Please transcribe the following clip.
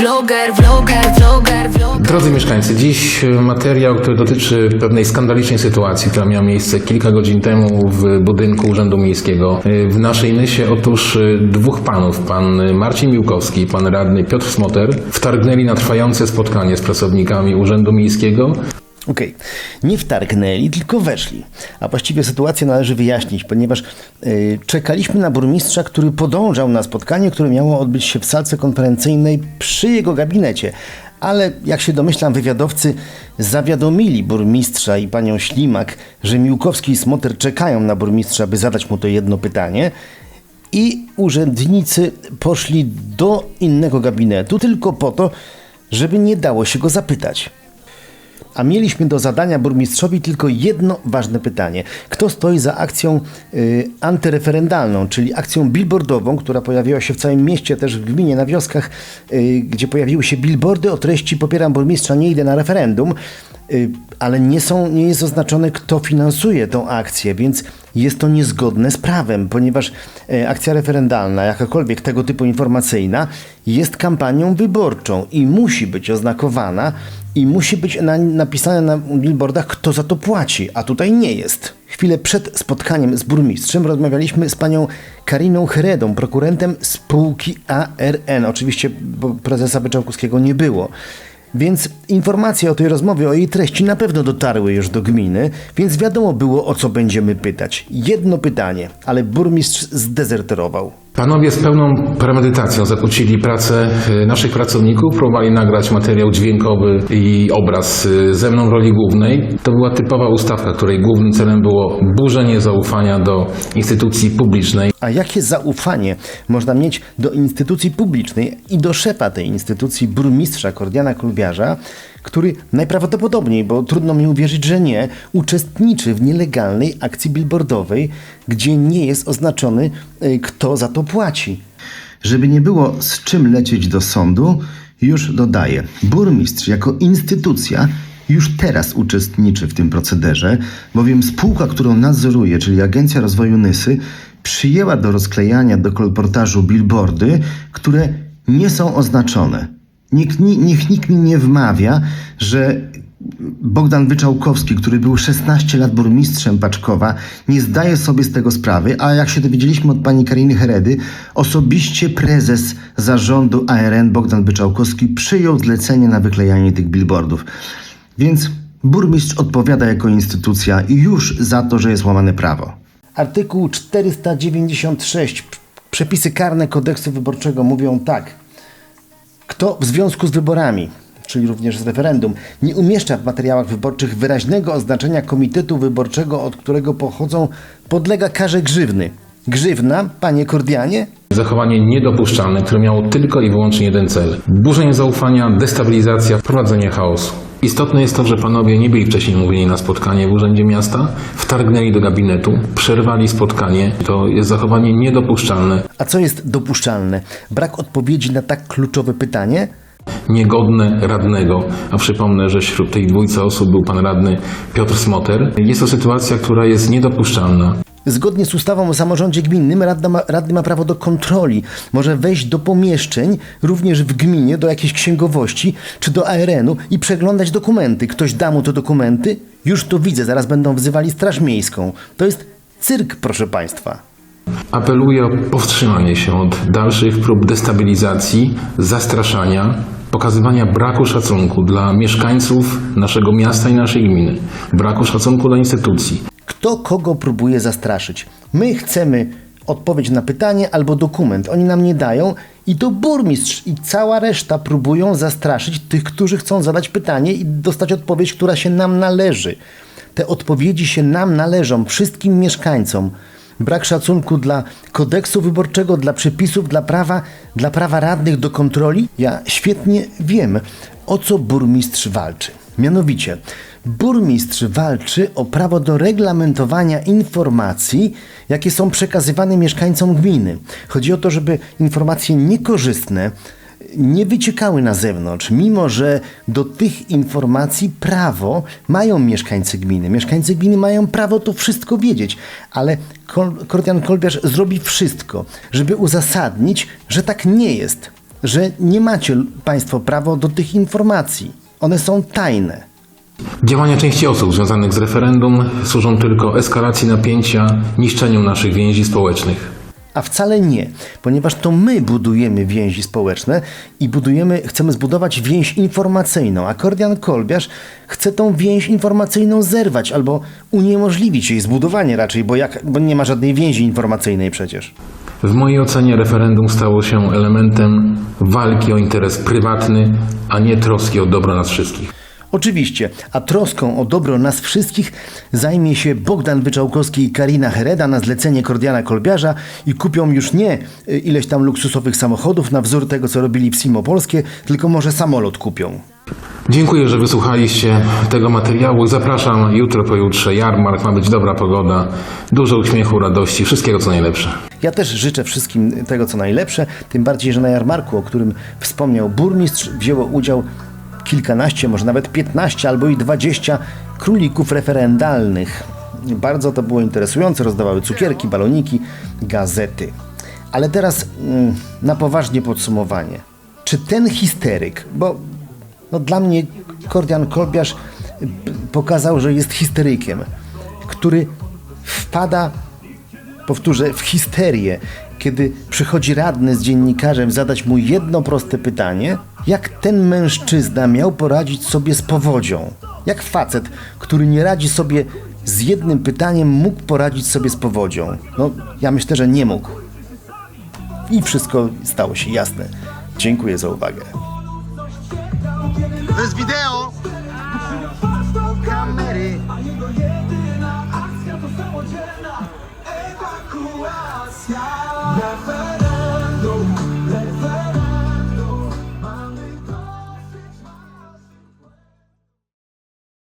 vlogger, vlogger, vlogger, vlogger. Drodzy mieszkańcy, dziś materiał, który dotyczy pewnej skandalicznej sytuacji, która miała miejsce kilka godzin temu w budynku Urzędu Miejskiego w naszej Nysie. Otóż dwóch panów, pan Marcin Miłkowski i pan radny Piotr Smoter, wtargnęli na trwające spotkanie z pracownikami Urzędu Miejskiego. Okej, nie wtargnęli, tylko weszli. A właściwie sytuację należy wyjaśnić, ponieważ y, czekaliśmy na burmistrza, który podążał na spotkanie, które miało odbyć się w salce konferencyjnej przy jego gabinecie. Ale jak się domyślam, wywiadowcy zawiadomili burmistrza i panią Ślimak, że Miłkowski i Smoter czekają na burmistrza, by zadać mu to jedno pytanie. I urzędnicy poszli do innego gabinetu tylko po to, żeby nie dało się go zapytać. A mieliśmy do zadania burmistrzowi tylko jedno ważne pytanie. Kto stoi za akcją y, antyreferendalną, czyli akcją billboardową, która pojawiła się w całym mieście, też w gminie, na wioskach, y, gdzie pojawiły się billboardy o treści popieram burmistrza, nie idę na referendum, ale nie, są, nie jest oznaczone, kto finansuje tą akcję, więc jest to niezgodne z prawem, ponieważ y, akcja referendalna, jakakolwiek tego typu informacyjna, jest kampanią wyborczą i musi być oznakowana i musi być na, napisane na billboardach, kto za to płaci, a tutaj nie jest. Chwilę przed spotkaniem z burmistrzem rozmawialiśmy z panią Kariną Heredą, prokurentem spółki ARN. Oczywiście, prezesa Byczałkowskiego nie było. Więc informacje o tej rozmowie, o jej treści na pewno dotarły już do gminy, więc wiadomo było o co będziemy pytać. Jedno pytanie, ale burmistrz zdezerterował. Panowie z pełną premedytacją zakłócili pracę e, naszych pracowników, próbowali nagrać materiał dźwiękowy i obraz e, ze mną w roli głównej. To była typowa ustawka, której głównym celem było burzenie zaufania do instytucji publicznej. A jakie zaufanie można mieć do instytucji publicznej i do szefa tej instytucji, burmistrza Kordiana Klubiarza, który najprawdopodobniej, bo trudno mi uwierzyć, że nie, uczestniczy w nielegalnej akcji billboardowej, gdzie nie jest oznaczony, y, kto za to Żeby nie było z czym lecieć do sądu, już dodaję, burmistrz jako instytucja już teraz uczestniczy w tym procederze, bowiem spółka, którą nadzoruje, czyli Agencja Rozwoju Nysy, przyjęła do rozklejania do kolportażu billboardy, które nie są oznaczone. Niech nikt mi nie wmawia, że Bogdan Wyczałkowski, który był 16 lat burmistrzem Paczkowa, nie zdaje sobie z tego sprawy, a jak się dowiedzieliśmy od pani Kariny Heredy, osobiście prezes zarządu ARN Bogdan Wyczałkowski przyjął zlecenie na wyklejanie tych billboardów. Więc burmistrz odpowiada jako instytucja już za to, że jest łamane prawo. Artykuł 496 przepisy karne kodeksu wyborczego mówią tak. Kto w związku z wyborami, czyli również z referendum, nie umieszcza w materiałach wyborczych wyraźnego oznaczenia komitetu wyborczego, od którego pochodzą, podlega karze grzywny. Grzywna, panie Kordianie? Zachowanie niedopuszczalne, które miało tylko i wyłącznie jeden cel. Burzenie zaufania, destabilizacja, wprowadzenie chaosu. Istotne jest to, że panowie nie byli wcześniej mówieni na spotkanie w Urzędzie Miasta, wtargnęli do gabinetu, przerwali spotkanie. To jest zachowanie niedopuszczalne, A co jest dopuszczalne? Brak odpowiedzi na tak kluczowe pytanie? Niegodne radnego. A przypomnę, że wśród tej dwójce osób był pan radny Piotr Smoter. Jest to sytuacja, która jest niedopuszczalna. Zgodnie z ustawą o samorządzie gminnym radna ma, radny ma prawo do kontroli. Może wejść do pomieszczeń, również w gminie, do jakiejś księgowości czy do ARN-u i przeglądać dokumenty. Ktoś da mu te dokumenty? Już to widzę, zaraz będą wzywali Straż Miejską. To jest cyrk, proszę Państwa. Apeluję o powstrzymanie się od dalszych prób destabilizacji, zastraszania, pokazywania braku szacunku dla mieszkańców naszego miasta i naszej gminy, braku szacunku dla instytucji. Kto kogo próbuje zastraszyć? My chcemy odpowiedź na pytanie albo dokument. Oni nam nie dają i to burmistrz i cała reszta próbują zastraszyć tych, którzy chcą zadać pytanie i dostać odpowiedź, która się nam należy. Te odpowiedzi się nam należą, wszystkim mieszkańcom. Brak szacunku dla kodeksu wyborczego, dla przepisów, dla prawa, dla prawa radnych do kontroli. Ja świetnie wiem, o co burmistrz walczy. Mianowicie, burmistrz walczy o prawo do reglamentowania informacji, jakie są przekazywane mieszkańcom gminy. Chodzi o to, żeby informacje niekorzystne nie wyciekały na zewnątrz, mimo że do tych informacji prawo mają mieszkańcy gminy. Mieszkańcy gminy mają prawo to wszystko wiedzieć, ale Kol- Kordian Kolbiarz zrobi wszystko, żeby uzasadnić, że tak nie jest. że nie macie Państwo prawo do tych informacji. One są tajne. Działania części osób związanych z referendum służą tylko eskalacji napięcia, niszczeniu naszych więzi społecznych. A wcale nie, ponieważ to my budujemy więzi społeczne i budujemy, chcemy zbudować więź informacyjną, a Kordian Kolbiarz chce tą więź informacyjną zerwać albo uniemożliwić jej zbudowanie raczej, bo, jak, bo nie ma żadnej więzi informacyjnej przecież. W mojej ocenie referendum stało się elementem walki o interes prywatny, a nie troski o dobro nas wszystkich. Oczywiście, a troską o dobro nas wszystkich zajmie się Bogdan Wyczałkowski i Karina Hereda na zlecenie Kordiana Kolbiarza i kupią już nie y, ileś tam luksusowych samochodów na wzór tego, co robili w Simo Polskie, tylko może samolot kupią. Dziękuję, że wysłuchaliście tego materiału. Zapraszam jutro, pojutrze. Jarmark, ma być dobra pogoda, dużo uśmiechu, radości, wszystkiego co najlepsze. Ja też życzę wszystkim tego, co najlepsze, tym bardziej, że na jarmarku, o którym wspomniał burmistrz, wzięło udział kilkanaście, może nawet piętnaście albo i dwadzieścia królików referendalnych. Bardzo to było interesujące, rozdawały cukierki, baloniki, gazety. Ale teraz mm, na poważnie podsumowanie. Czy ten histeryk, bo no, dla mnie Kordian Kolbiarz y, pokazał, że jest histerykiem, który wpada powtórzę, w histerię, kiedy przychodzi radny z dziennikarzem zadać mu jedno proste pytanie, jak ten mężczyzna miał poradzić sobie z powodzią? Jak facet, który nie radzi sobie z jednym pytaniem, mógł poradzić sobie z powodzią? No, ja myślę, że nie mógł. I wszystko stało się jasne. Dziękuję za uwagę. To jest wideo!